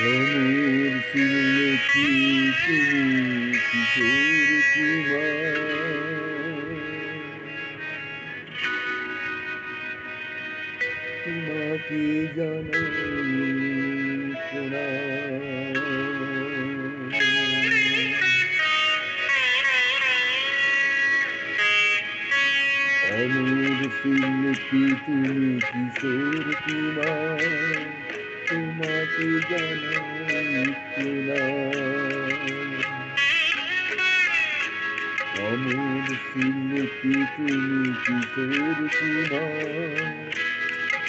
প্রেমের ফিরেছি তুমি কিশোর কুমার? তোমাকে জানাই আমার ফিরতি তুমি কিশোর কুমার? তোমাকে অমর শিল্পী তুমি কিশোর কুমার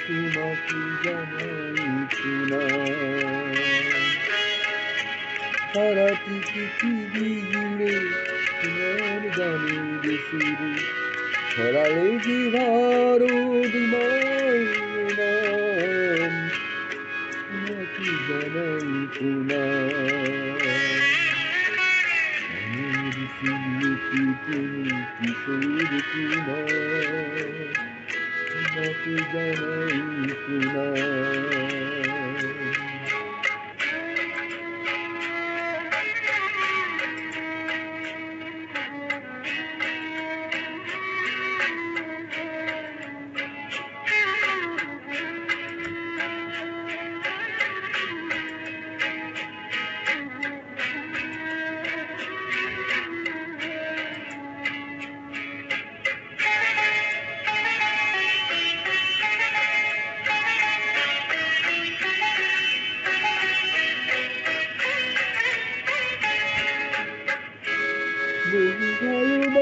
তোমাকে জানাই সারাটি পৃথিবী জুড়ে তোমার গানের সুরে ছড়ালে যে ভারত তোমাকে জানাই বহু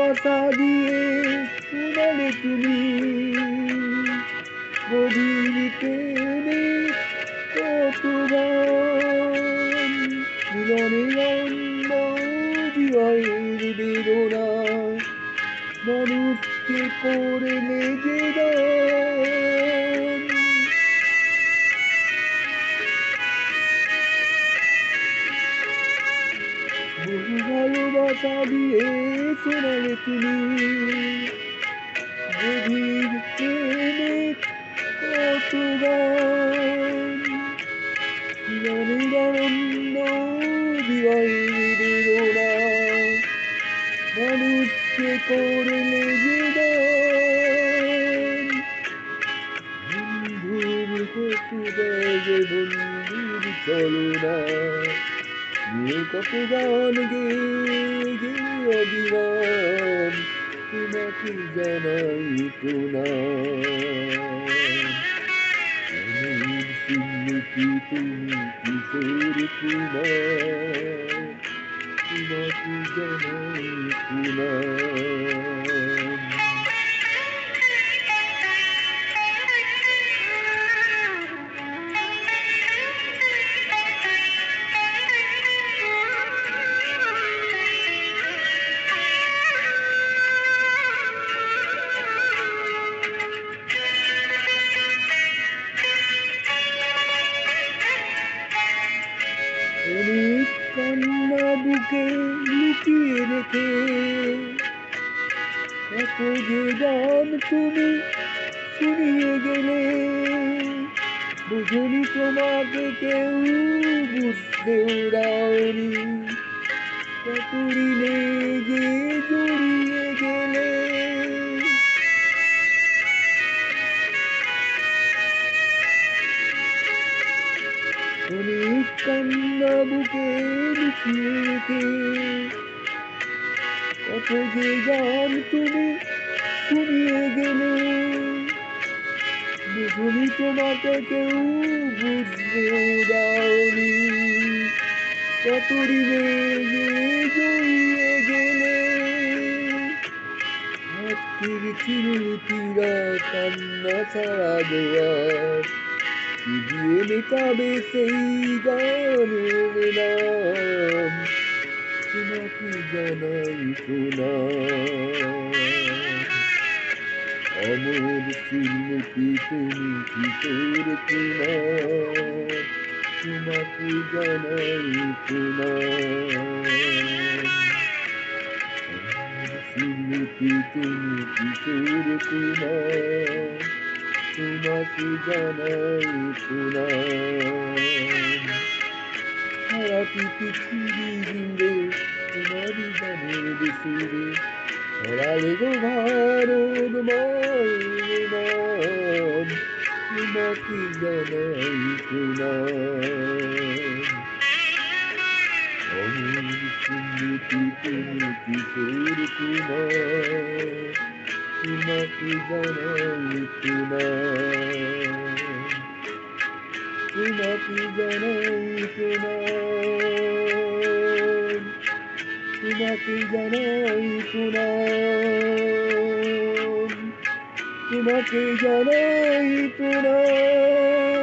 ভালোবাসা দিয়ে শোনালে তুমি গভীর প্রেমে কত মিলনের অন্য বেদনা মানুষকে করে দান ভালোবাসা দিয়ে শোনালে তুমি। গভীর প্রেমে কত গান মিলনের আনন্দ বিবাহের বেদনা, মানুষকে করলে যে বন্ধুর দেয় বন্ধুর চলো নিয়ে কত গান গে গে অবিরাম তোমাকে জানাই প্রণাম। তুমি কিশোর কুমার, তোমাকে জানাই প্রণাম। কান্না বুকে লুকিয়ে রেখে? কত যে গান তুমি শুনিয়ে গেলে বুঝলি তোমাকে কেউ বুঝতেও দাওনি কত যে জড়িয়ে গেলে রেখে কত যে গান তুমি শুনিয়ে গেলে? বুঝলি তোমাকে কেউ বুঝতেও দাওনি কত ঋণে যে জড়িয়ে গেলে? হাতের চিরুতিরা কান্না ছাড়া দেওয়ার দিয়ে মেটাবে সেই গানের নাম? জানাই প্রণাম অমর শিল্পী তুমি কিশোর কুমার তোমাকে জানাই অমর শিল্পী তুমি কিশোর কুমার তোমাকে জানাই প্রণাম সারাটি পৃথিবী জুড়ে তোমারই গানের সুরে ছড়ালে গো ভারত নাম তোমাকে জানাই প্রণাম অমর স্মৃতি তুমি কিশোর কুমার তোমাকে জানাই প্রণাম তোমাকে জানাই প্রণাম তোমাকে জানাই প্রণাম